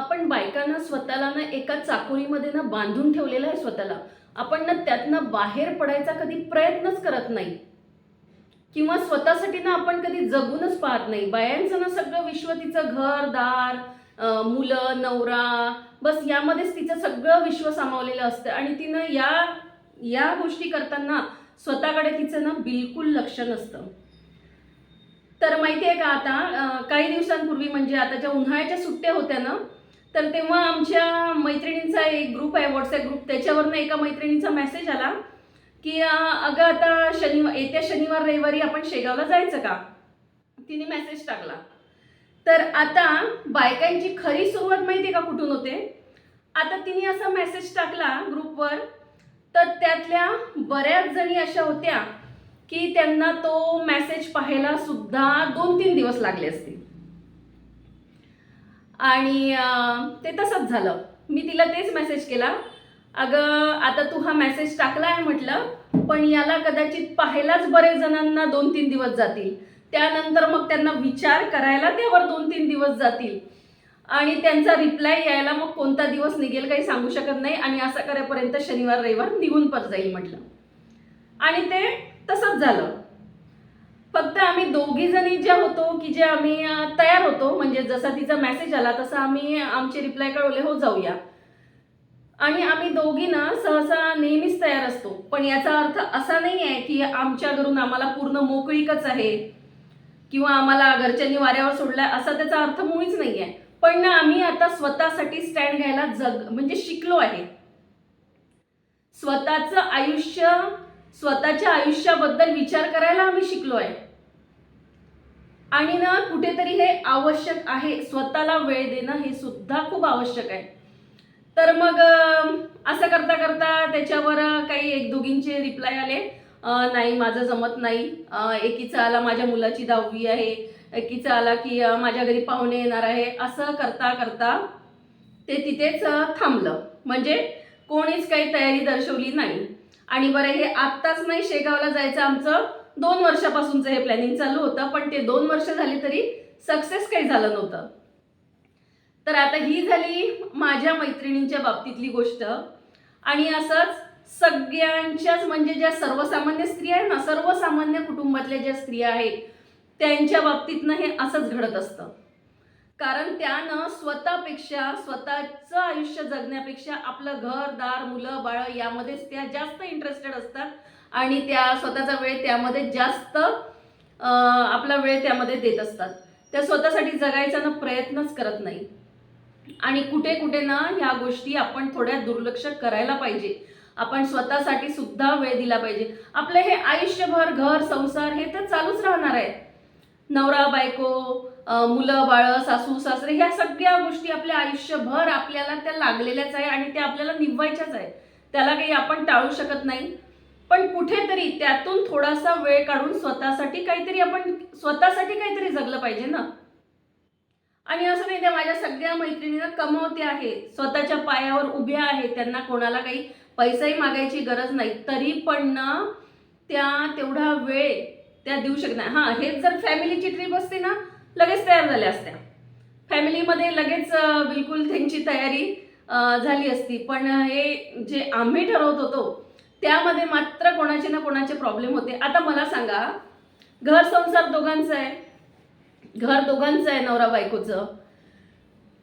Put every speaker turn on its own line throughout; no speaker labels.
आपण बायकांना स्वतःला ना एका चाकोरीमध्ये ना बांधून ठेवलेलं आहे स्वतःला. आपण ना त्यातनं बाहेर पडायचा कधी प्रयत्नच करत नाही. किंवा स्वतःसाठी ना आपण कधी जगूनच पाहत नाही. बायांचं ना सगळं विश्व तिचं घर दार मुलं नवरा बस यामध्येच तिचं सगळं विश्व सामावलेलं असतं. आणि तिनं या या गोष्टी करताना स्वतःकडे तिचं ना बिलकुल लक्ष नसतं. तर माहिती आहे का आता? काही दिवसांपूर्वी म्हणजे आता ज्या उन्हाळ्याच्या सुट्ट्या होत्या ना तर तेव्हा आमच्या मैत्रिणींचा एक ग्रुप आहे व्हॉट्सअप ग्रुप त्याच्यावरनं एका मैत्रिणीचा मेसेज आला की अगं आता शनिवार येत्या शनिवार रविवारी आपण शेगावला जायचं का? तिने मेसेज टाकला. तर आता बायकांची खरी सुरुवात माहिती आहे का कुठून होते? आता तिने असा मेसेज टाकला ग्रुपवर तर त्यातल्या बऱ्याच जणी अशा होत्या की त्यांना तो मेसेज पाहायला सुद्धा दोन तीन दिवस लागले असतील. आणि ते तसंच झालं. मी तिला तेच मेसेज केला. अगं आता तू हा मेसेज टाकला आहे म्हटलं पण याला कदाचित पाहायलाच बरेच जणांना दोन तीन दिवस जातील. त्यानंतर मग त्यांना विचार करायला त्यावर दोन तीन दिवस जातील. आणि त्यांचा रिप्लाय यायला मग कोणता दिवस निघेल काही सांगू शकत नाही आणि असं करेपर्यंत शनिवार रविवार निघून पण जाईल म्हटलं. आणि ते तसंच झालं. फक्त आम्ही दोघी जणी ज्या होतो की जे आम्ही तयार होतो म्हणजे जसा तिचा मेसेज आला तसा आम्ही आमचे रिप्लाय कळवले हो जाऊया. आणि आम्ही दोघी ना सहसा नेहमीच तयार असतो. पण याचा अर्थ असा नाही आहे की आमच्या घरून आम्हाला पूर्ण मोकळीकच आहे किंवा आम्हाला घरच्यांनी वाऱ्यावर सोडलाय असा त्याचा अर्थ मुळीच नाही आहे. पण ना आम्ही आता स्वतःसाठी स्टँड घ्यायला जग म्हणजे शिकलो आहे. स्वतःचं आयुष्य स्वतःच्या आयुष्याबद्दल विचार करायला आम्ही शिकलो आहे आणि ना कुठेतरी हे आवश्यक आहे. स्वतःला वेळ देणं हे सुद्धा खूप आवश्यक आहे. तर मग असं करता करता त्याच्यावर काही एक दोघींचे रिप्लाय आले. नाही माझं जमत नाही. एकीचा आला माझ्या मुलाची दहावी आहे. एकीचा आला की माझ्या घरी पाहुणे येणार आहे. असं करता करता ते तिथेच थांबलं. म्हणजे कोणीच काही तयारी दर्शवली नाही. आणि बरं हे आत्ताच नाही शेगावला जायचं आमचं. दोन वर्षापासूनचं हे प्लॅनिंग चालू होतं पण ते दोन वर्ष झाली तरी सक्सेस काही झालं नव्हतं. तर आता ही झाली माझ्या मैत्रिणींच्या बाबतीतली गोष्ट. आणि असंच सगळ्यांच्याच म्हणजे ज्या सर्वसामान्य स्त्रिया आहेत ना सर्वसामान्य कुटुंबातल्या ज्या स्त्रिया आहेत त्यांच्या बाबतीतनं हे असंच घडत असतं. कारण त्यानं स्वतःपेक्षा स्वतःचं आयुष्य जगण्यापेक्षा आपलं घर दार मुलं बाळं यामध्येच त्या जास्त इंटरेस्टेड असतात. आणि त्या स्वतःचा वेळ त्यामध्ये जास्त आपला वेळ त्यामध्ये देत असतात. त्या स्वतःसाठी जगायचा ना प्रयत्नच करत नाही. आणि कुठे कुठे ना ह्या गोष्टी आपण थोड्या दुर्लक्ष करायला पाहिजे. आपण स्वतःसाठी सुद्धा वेळ दिला पाहिजे. आपलं हे आयुष्यभर घर संसार हे तर चालूच राहणार आहे नवरा बायको मुलं बाळं सासू सासरे ह्या सगळ्या गोष्टी आपल्या आयुष्यभर आपल्याला त्या लागलेल्याच आहे आणि त्या आपल्याला निभवायच्याच आहे त्याला काही आपण टाळू शकत नाही. पण कुठेतरी त्यातून थोडासा वेळ काढून स्वतःसाठी काहीतरी आपण स्वतःसाठी काहीतरी जगलं पाहिजे ना. आणि असं नाही त्या माझ्या सगळ्या मैत्रिणींना कमवते आहे. स्वतःच्या पायावर उभ्या आहेत त्यांना कोणाला काही पैसाही मागायची गरज नाही. तरी पण ना त्या तेवढा वेळ त्या देऊ शकत नाही हां हेच जर फॅमिलीची ट्रिप असते ना लगेच तयार झाल्या असत्या. फॅमिलीमध्ये लगेच बिलकुल त्यांची तयारी झाली असती. पण हे जे आम्ही ठरवत होतो त्यामध्ये मात्र कोणाचे ना कोणाचे प्रॉब्लेम होते. आता मला सांगा घर संसार दोघांचं आहे. घर दोघांचं आहे नवरा बायकोचं.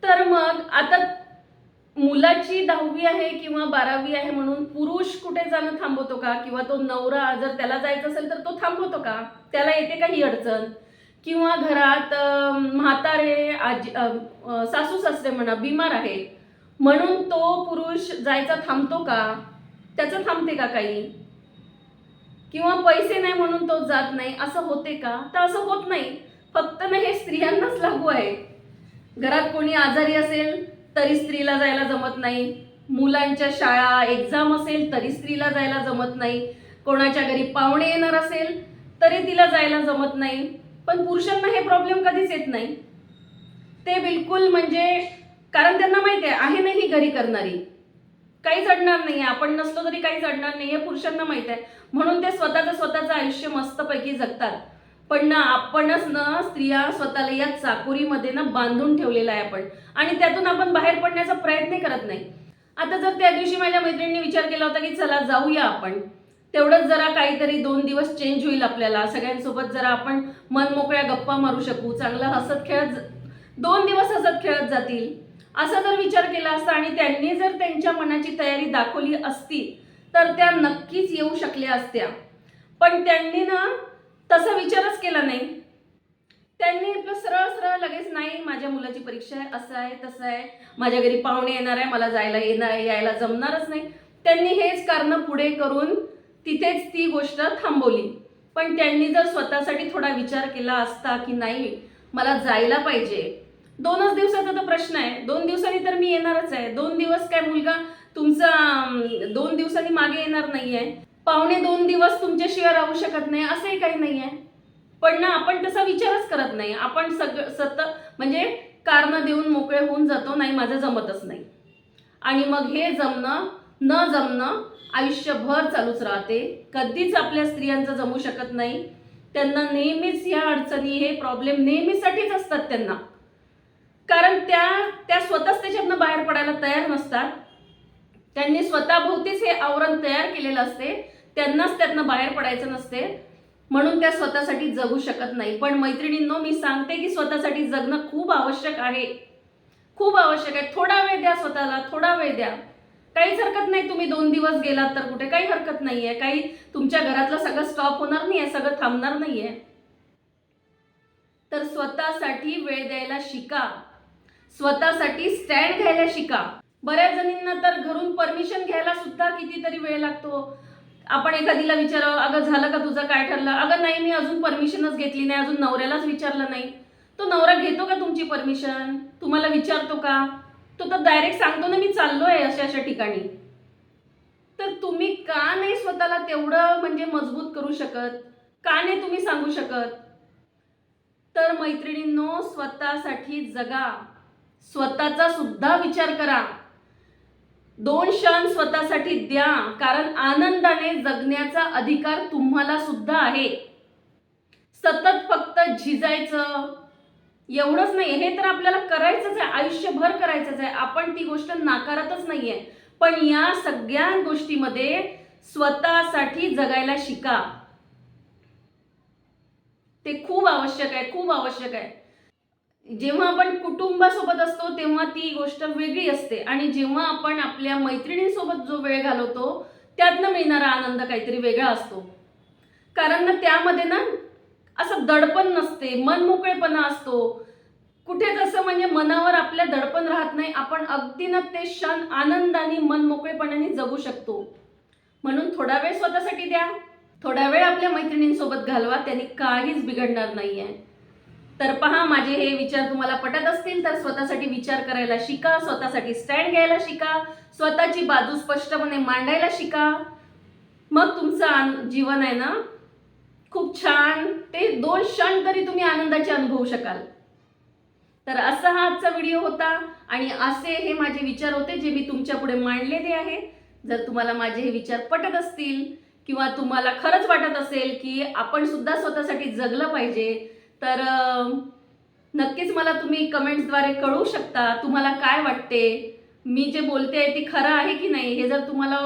तर मग आता मुलाची दहावी आहे किंवा बारावी आहे म्हणून पुरुष कुठे जाणं थांबवतो का? किंवा तो नवरा जर त्याला जायचं असेल तर तो थांबवतो का? त्याला येते का ही अडचण? किंवा घरात म्हातारे आजी सासू सासरे म्हणा बिमार आहे म्हणून तो पुरुष जायचा थांबतो का? त्याचं थांबते का काही? किंवा पैसे नाही म्हणून तो जात नाही असं होते का? तर असं होत नाही. फक्त ना हे स्त्रियांनाच लागू आहे. घरात कोणी आजारी असेल तरी स्त्रीला जायला जमत नाही. मुलांच्या शाळा एक्झाम असेल तरी स्त्रीला जायला जमत नाही. कोणाच्या घरी पाहुणे येणार असेल तरी तिला जायला जमत नाही. पण पुरुषांना हे प्रॉब्लेम कधीच येत नाही. ते बिलकुल म्हणजे कारण त्यांना माहिती आहे आहे नाही ही घरी करणारी. काही अडणार नाही आपण नसलो तरी काहीच अडणार नाही हे पुरुषांना माहीत आहे. म्हणून ते स्वतःचं स्वतःचं आयुष्य मस्तपैकी जगतात. पण ना आपणच ना स्त्रिया स्वतःला या चाकोरीमध्ये ना बांधून ठेवलेला आहे आपण. आणि त्यातून आपण बाहेर पडण्याचा प्रयत्न करत नाही. आता जर त्या दिवशी माझ्या मैत्रिणींनी विचार केला होता की चला जाऊया आपण. तेवढंच जरा काहीतरी दोन दिवस चेंज होईल आपल्याला. सगळ्यांसोबत जरा आपण मन मोकळ्या गप्पा मारू शकू चांगलं हसत खेळत दोन दिवस हसत खेळत जातील. असा जर विचार केला असता आणि त्यांनी जर त्यांच्या मनाची तयारी दाखवली असती तर त्या नक्कीच येऊ शकल्या असत्या. पण त्यांनी ना तसा विचारच केला नाही. त्यांनी आपलं सरळ सरळ लगेच नाही माझ्या मुलाची परीक्षा आहे असं आहे तसं आहे. माझ्या घरी पाहुणे येणार आहे मला जायला येणार यायला जमणारच नाही. त्यांनी हेच कारण पुढे करून तिथेच ती गोष्ट थांबवली. पण त्यांनी जर स्वतःसाठी थोडा विचार केला असता की नाही मला जायला पाहिजे. दोनच दिवसाचा तर प्रश्न आहे. दोन दिवसांनी तर मी येणारच आहे. दोन दिवस काय मुलगा तुमचा दोन दिवसांनी मागे येणार नाहीये. पाहुणे दोन दिवस तुमच्याशिवाय राहू शकत नाही असंही काही नाही आहे पण ना आपण तसा विचारच करत नाही. आपण सगळं सतत म्हणजे कारण देऊन मोकळे होऊन जातो नाही माझं जमतच नाही. आणि मग हे जमणं न जमणं आयुष्यभर चालूच राहते. कधीच आपल्या स्त्रियांचं जमू शकत नाही. त्यांना नेहमीच ह्या अडचणी हे प्रॉब्लेम नेहमीसाठीच असतात त्यांना. कारण त्या त्या स्वतःच त्याच्यातनं बाहेर पडायला तयार नसतात. त्यांनी स्वतःभोवतीच हे आवरण तयार केलेलं असते. त्यांनाच त्यातनं बाहेर पडायचं नसते. म्हणून त्या स्वतःसाठी जगू शकत नाही. पण मैत्रिणींनो मी सांगते की स्वतःसाठी जगणं खूप आवश्यक आहे. खूप आवश्यक आहे. थोडा वेळ द्या स्वतःला थोडा वेळ द्या. काहीच हरकत नाही तुम्ही दोन दिवस गेलात तर कुठे. काही हरकत नाहीये. काही तुमच्या घरातलं सगळं स्टॉप होणार नाहीये सगळं थांबणार नाहीये. तर स्वतःसाठी वेळ द्यायला शिका. स्वतःसाठी स्टँड घ्यायला शिका. बऱ्याच जणींना तर घरून परमिशन घ्यायला सुद्धा कितीतरी वेळ लागतो. आपण एखादीला विचारावं अगं झालं का तुझं काय ठरलं? अगं नाही मी अजून परमिशनच घेतली नाही अजून नवऱ्यालाच विचारलं नाही. तो नवरा घेतो का तुमची परमिशन तुम्हाला विचारतो का? तो तर डायरेक्ट सांगतो ना मी चाललो आहे अशा अशा ठिकाणी. तर तुम्ही का नाही स्वतःला तेवढं म्हणजे मजबूत करू शकत? का नाही तुम्ही सांगू शकत? तर मैत्रिणींनो स्वतःसाठी जगा. स्वतःचा सुद्धा विचार करा. दोन क्षण स्वतःसाठी द्या कारण आनंदाने जगण्याचा अधिकार तुम्हाला सुद्धा आहे. सतत फक्त झिजायचं. एवढंच नाही हे तर आपल्याला करायचंच आहे. आयुष्यभर करायचंच आहे. आपण ती गोष्ट नाकारतच नाहीये. पण या सगळ्या गोष्टीमध्ये स्वतःसाठी जगायला शिका. ते खूप आवश्यक आहे. खूप आवश्यक आहे. जेव्हा आपण कुटुंबासोबत असतो तेव्हा ती गोष्ट वेगळी असते. आणि जेव्हा आपण आपल्या मैत्रिणींसोबत जो वेळ घालवतो त्यातनं मिळणारा आनंद काहीतरी वेगळा असतो. कारण ना त्यामध्ये ना असं दडपण नसते मनमोकळेपणा असतो. कुठे तसं म्हणजे मनावर आपल्या दडपण राहत नाही आपण अगदी ना ते क्षण आनंदाने मनमोकळेपणाने जगू शकतो. म्हणून थोडा वेळ स्वतःसाठी द्या. थोडा वेळ आपल्या मैत्रिणींसोबत घालवा त्यांनी काहीच बिघडणार नाहीये. तर पहा माझे हे विचार तुम्हाला पटत असतील तर स्वतःसाठी विचार करायला शिका स्वतःसाठी स्टँड घ्यायला शिका स्वतःची बाजू स्पष्टपणे मांडायला शिका. मग तुमचं जीवन आहे ना खूप छान ते दोन क्षण तरी तुम्ही आनंदाचे अनुभवू शकाल. तर असा हा आजचा व्हिडिओ होता आणि असे हे माझे विचार होते जे मी तुमच्यापुढे मांडलेले आहे. जर तुम्हाला माझे हे विचार पटत असतील किंवा तुम्हाला खरंच वाटत असेल की आपण सुद्धा स्वतःसाठी जगलं पाहिजे तर नक्कीच मला तुम्ही कमेंट्सद्वारे कळवू शकता तुम्हाला काय वाटते? मी जे बोलते आहे ते खरं आहे की नाही? हे जर तुम्हाला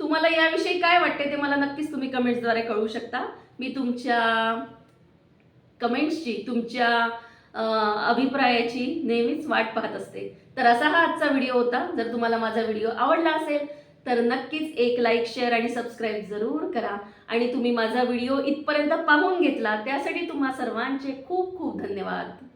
तुम्हाला याविषयी काय वाटते ते मला नक्कीच तुम्ही कमेंट्सद्वारे कळवू शकता. मी तुमच्या कमेंट्सची तुमच्या अभिप्रायाची नेहमीच वाट पाहत असते. तर असा हा आजचा व्हिडिओ होता. जर तुम्हाला माझा व्हिडिओ आवडला असेल तर नक्कीच एक लाईक शेअर आणि सबस्क्राईब जरूर करा. आणि तुम्ही माझा व्हिडिओ इथपर्यंत पाहून घेतला त्यासाठी तुम्हा सर्वांचे खूप खूप धन्यवाद.